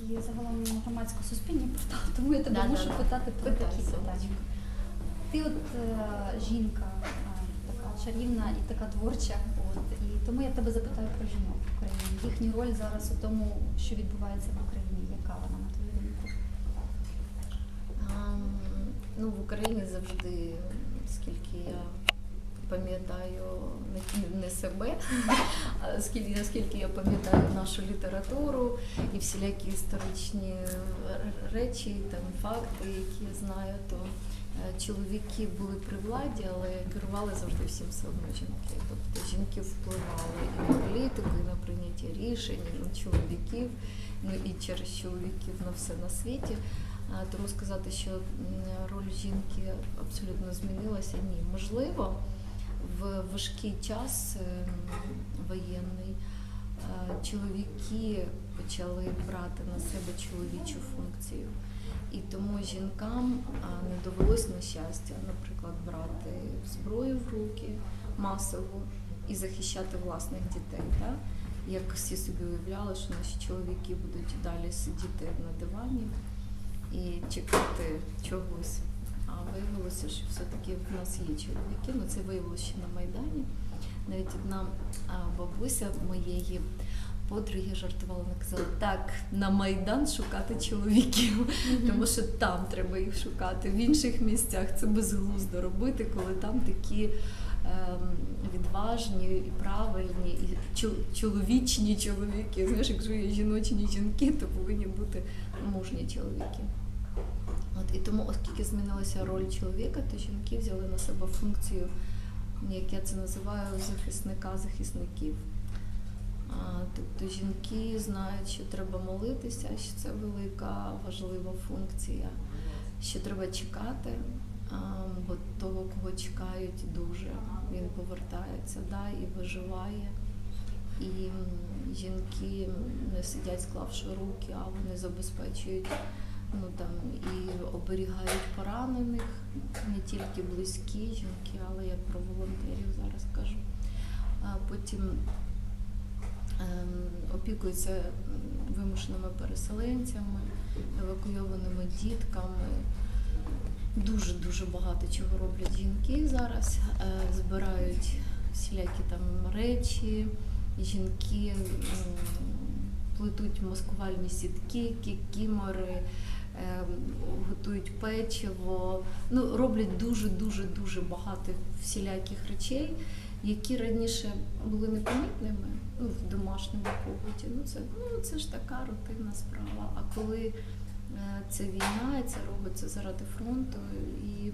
такі загалом громадсько-суспільні питання, тому я тебе Да, да, мушу да. питати про такі питання. Ти от е, жінка, е, така чарівна і така творча, от, і тому я тебе запитаю про жінок в Україні. Їхню роль зараз у тому, що відбувається в Україні. Яка вона на твою думку? Ну, в Україні завжди, скільки я пам'ятаю не, себе, а скільки, наскільки я пам'ятаю нашу літературу і всілякі історичні речі, там факти, які я знаю, то е, чоловіки були при владі, але керували завжди всім все одно жінки. Тобто жінки впливали і на політику, і на прийняття рішень, і на чоловіків, ну і через чоловіків на все на світі. Тому сказати, що роль жінки абсолютно змінилася, ні. Можливо, в важкий час ем, воєнний е, чоловіки почали брати на себе чоловічу функцію. І тому жінкам не довелось на щастя, наприклад, брати зброю в руки масово і захищати власних дітей. Так? Як всі собі уявляли, що наші чоловіки будуть далі сидіти на дивані і чекати чогось. А виявилося, що все-таки в нас є чоловіки. Ну це виявилося ще на Майдані. Навіть одна бабуся моєї подруги жартувала, вона казала, так, на Майдан шукати чоловіків, тому що там треба їх шукати. В інших місцях це безглуздо робити, коли там такі ем, відважні і правильні, і чоловічні чоловіки. Знаєш, якщо є жіночні жінки, то повинні бути мужні чоловіки. І тому, оскільки змінилася роль чоловіка, то жінки взяли на себе функцію, як я це називаю, захисника захисників. Тобто жінки знають, що треба молитися, що це велика важлива функція, що треба чекати, бо того, кого чекають дуже, він повертається да, і виживає. І жінки не сидять, склавши руки, а вони забезпечують ну, там, і оберігають поранених, не тільки близькі жінки, але я про волонтерів зараз кажу. А потім ем, опікуються вимушеними переселенцями, евакуйованими дітками. Дуже дуже багато чого роблять жінки зараз. Е, Збирають всілякі там речі, жінки плетуть маскувальні сітки, кікімори, готують печиво. Ну, роблять дуже дуже багато всіляких речей, які раніше були непомітними ну, в домашньому побуті. Ну це, ну, це ж така рутинна справа. А коли е, це війна, і це робиться заради фронту, і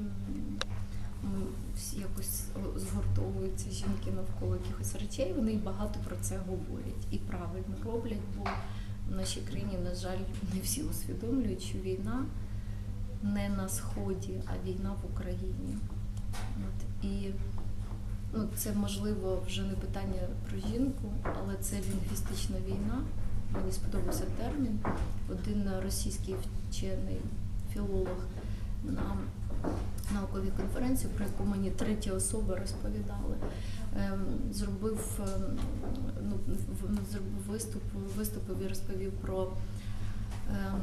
всі якось згуртовуються жінки навколо якихось речей, вони багато про це говорять і правильно роблять, бо в нашій країні, на жаль, не всі усвідомлюють, що війна не на сході, а війна в Україні. От, і ну, це можливо вже не питання про жінку, але це лінгвістична війна. Мені сподобався термін. Один російський вчений філолог на науковій конференції, про яку мені треті особи розповідали, ем, зробив, ем, ну, зробив виступ, виступив і розповів про ем,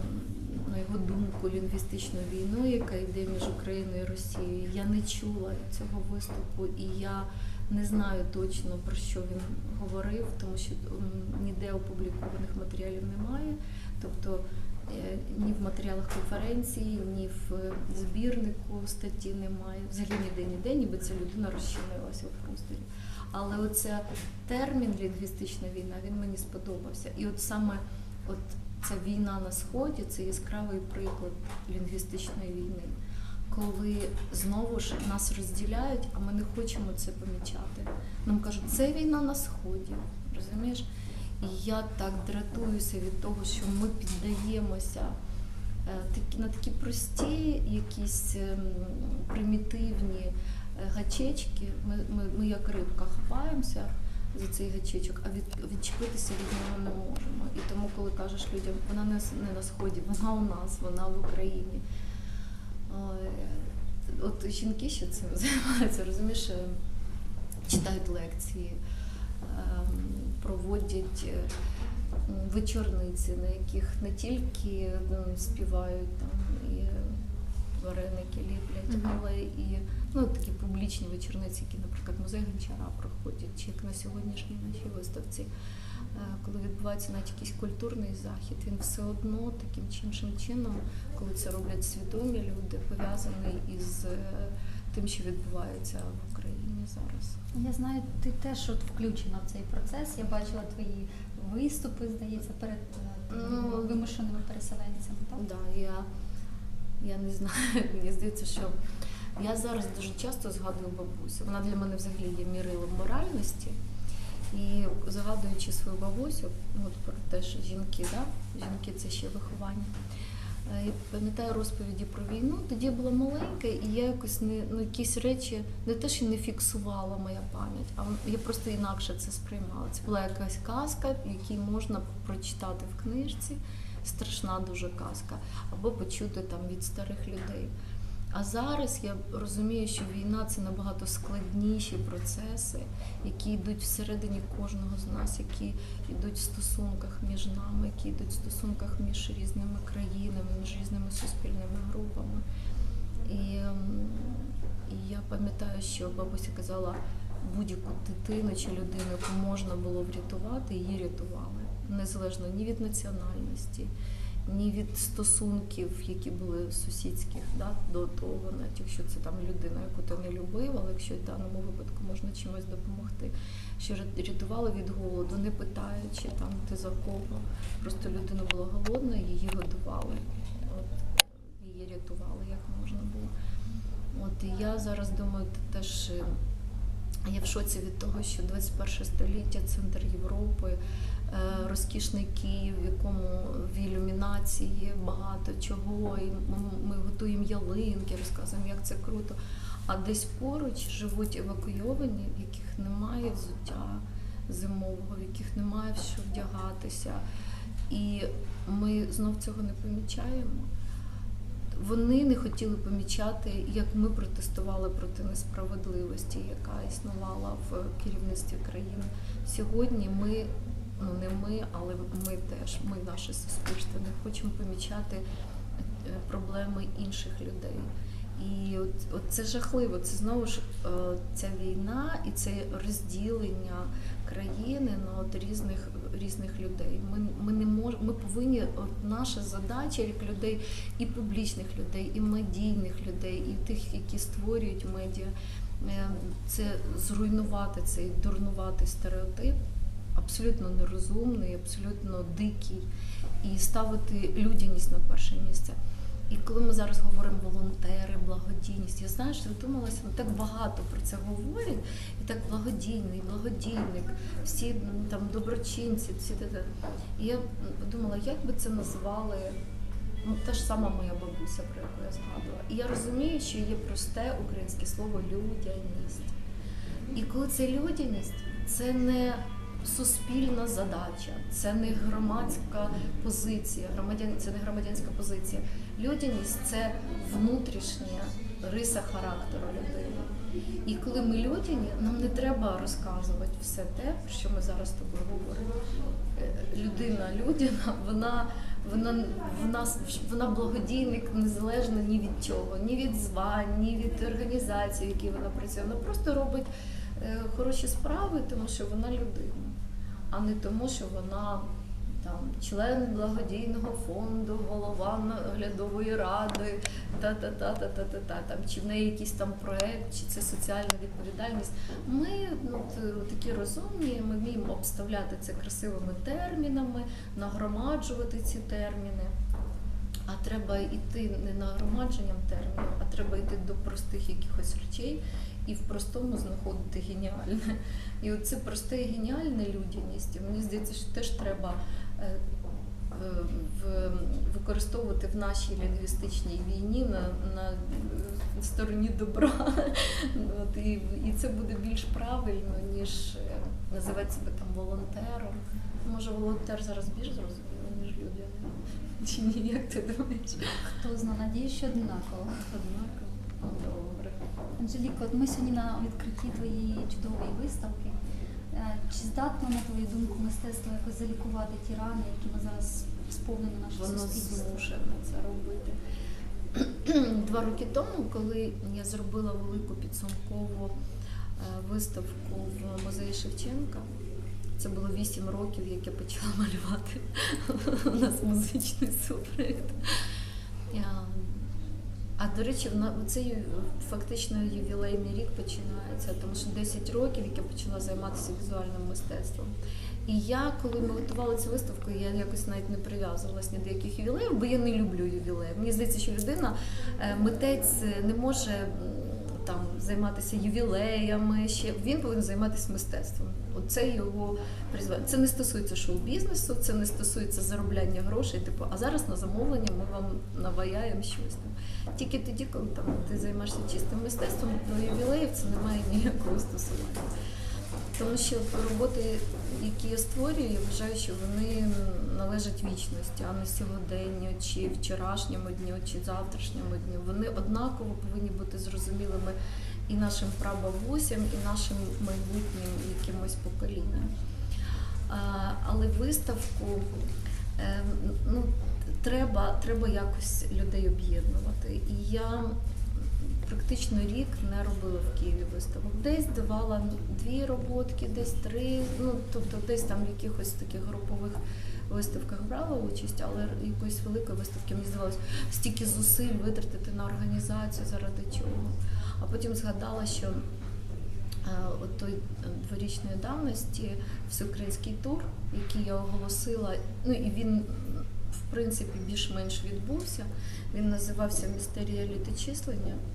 на його думку лінгвістичну війну, яка йде між Україною і Росією. Я не чула цього виступу, і я не знаю точно про що він говорив, тому що ніде опублікованих матеріалів немає. Тобто ні в матеріалах конференції, ні в е, збірнику статті немає. Взагалі ніде ніде, ніби ця людина розчинилася в просторі. Але оце термін лінгвістична війна, він мені сподобався. І от саме от ця війна на сході це яскравий приклад лінгвістичної війни, коли знову ж нас розділяють, а ми не хочемо це помічати. Нам кажуть, це війна на сході, розумієш? І я так дратуюся від того, що ми піддаємося е, на такі прості, якісь ем, примітивні е, гачечки. Ми, ми, ми як рибка хапаємося за цей гачечок, а від, відчепитися від нього не можемо. І тому, коли кажеш людям, вона не, не на сході, вона у нас, вона в Україні. От жінки ще цим займаються, розумієш, е, читають лекції, проводять е, вечорниці, на яких не тільки співають там і вареники ліплять, Мгм. але і ну, такі публічні вечорниці, які, наприклад, музей Гончара проходять, чи як на сьогоднішній нашій виставці. Е, Коли відбувається навіть якийсь культурний захід, він все одно таким чи іншим чином, коли це роблять свідомі люди, пов'язаний із е, тим, що відбувається зараз. Я знаю, ти теж от включена в цей процес. Я бачила твої виступи, здається, перед е, Ну, вимушеними переселенцями. Так? Да, я, я не знаю, мені здається, що я зараз дуже часто згадую бабусю. Вона для мене взагалі є мірилом моральності. І згадуючи свою бабусю, ну, от про те, що жінки, да? жінки це ще виховання. Е, і Пам'ятаю розповіді про війну. Тоді я була маленька, і я якось не ну, якісь речі не те, що не фіксувала моя пам'ять, а я просто інакше це сприймала. Це була якась казка, якій можна прочитати в книжці, страшна дуже казка, або почути там від старих людей. А зараз я розумію, що війна це набагато складніші процеси, які йдуть всередині кожного з нас, які йдуть в стосунках між нами, які йдуть в стосунках між різними країнами, між різними суспільними групами. І, ем, і я пам'ятаю, що бабуся казала, будь-яку дитину чи людину, яку можна було врятувати, її рятували. Незалежно ні від національності, ні від стосунків, які були сусідських да, до того, навіть якщо це там людина, яку ти не любив, але якщо в даному випадку можна чимось допомогти, що ря- рятували від голоду, не питаючи там ти за кого. Просто людина була голодна, її годували. От, її рятували як можна було. От і я зараз думаю, теж е, я в шоці від того, що 21 століття, центр Європи, розкішний Київ, в якому в ілюмінації багато чого, і ми готуємо ялинки, розказуємо, як це круто. А десь поруч живуть евакуйовані, в яких немає взуття зимового, в яких немає що вдягатися. І ми знов цього не помічаємо. Вони не хотіли помічати, як ми протестували проти несправедливості, яка існувала в керівництві країни. Сьогодні ми, ну не ми, але ми теж, ми, наше суспільство, не хочемо помічати е, проблеми інших людей. І от, от це жахливо. Це знову ж е, ця війна і це розділення країни на от різних різних людей. Ми, ми не мож, ми повинні, от наша задача як людей, і публічних людей, і медійних людей, і тих, які створюють медіа, це зруйнувати цей дурнуватий стереотип, абсолютно нерозумний, абсолютно дикий, і ставити людяність на перше місце. І коли ми зараз говоримо волонтери, благодійність, я знаю, що задумалася, ну так багато про це говорять, і так благодійний, благодійник, всі м, там доброчинці, всі те. І я подумала, як би це назвали ну, та ж сама моя бабуся, про яку я згадувала. І я розумію, що є просте українське слово людяність. І коли це людяність, це не суспільна задача, це не громадська позиція, громадян, це не громадянська позиція. Людяність це внутрішня риса характеру людини. І коли ми людяні, нам не треба розказувати все те, про що ми зараз з тобою говоримо. Е, Людина людяна, вона, вона, вона, вона благодійник незалежно ні від чого, ні від звань, ні від організації, в якій вона працює. Вона просто робить хороші справи, тому що вона людина, а не тому, що вона там член благодійного фонду, голова наглядової ради, та та та та та та та там чи в неї якийсь там проект, чи це соціальна відповідальність. Ми ну, такі розумні, ми вміємо обставляти це красивими термінами, нагромаджувати ці терміни. А треба йти не нагромадженням термінів, а треба йти до простих якихось речей і в простому знаходити геніальне. І оце просте і геніальне людяність. Мені здається, що теж треба е, в, використовувати в нашій лінгвістичній війні на, на е, стороні добра. От, і, і це буде більш правильно, ніж е, називати себе там волонтером. Може, волонтер зараз більш зрозуміло, ніж людяний. Чи ні, як ти думаєш? Хто зна, надію, що однаково. Однаково. Добре. Анжеліко, от ми сьогодні на відкритті твоєї чудової виставки. Е, Чи здатно, на твою думку, мистецтво якось залікувати ті рани, якими зараз сповнено наше Воно суспільство? змушене це робити. Два роки тому, коли я зробила велику підсумкову е, виставку в музеї Шевченка, це було вісім років, як я почала малювати. У нас музичний супровід. А до речі, цей фактично ювілейний рік починається, тому що 10 років, як я почала займатися візуальним мистецтвом. І я, коли ми готували цю виставку, я якось навіть не прив'язувалась ні до яких ювілеїв, бо я не люблю ювілеїв. Мені здається, що людина, е, митець е, не може там займатися ювілеями. Ще він повинен займатися мистецтвом. Оце його призвання. Це не стосується шоу-бізнесу, це не стосується заробляння грошей. Типу, а зараз на замовлення ми вам наваяємо щось там. Тільки тоді, коли там ти займаєшся чистим мистецтвом, до ювілеїв це не має ніякого стосування. Тому що роботи, які я створюю, я вважаю, що вони належать вічності, а не сьогоденню, чи вчорашньому дню, чи завтрашньому дню. Вони однаково повинні бути зрозумілими і нашим прабабусям, і нашим майбутнім якимось поколінням. Але виставку е, ну, треба, треба якось людей об'єднувати. І я практично рік не робила в Києві виставок. Десь давала дві роботки, десь три. Ну тобто, десь там в якихось таких групових виставках брала участь, але якоїсь великої виставки мені здавалось стільки зусиль витратити на організацію заради чого. А потім згадала, що е, от той е, дворічної давності всеукраїнський тур, який я оголосила, ну і він в принципі більш-менш відбувся. Він називався Містерія літочислення.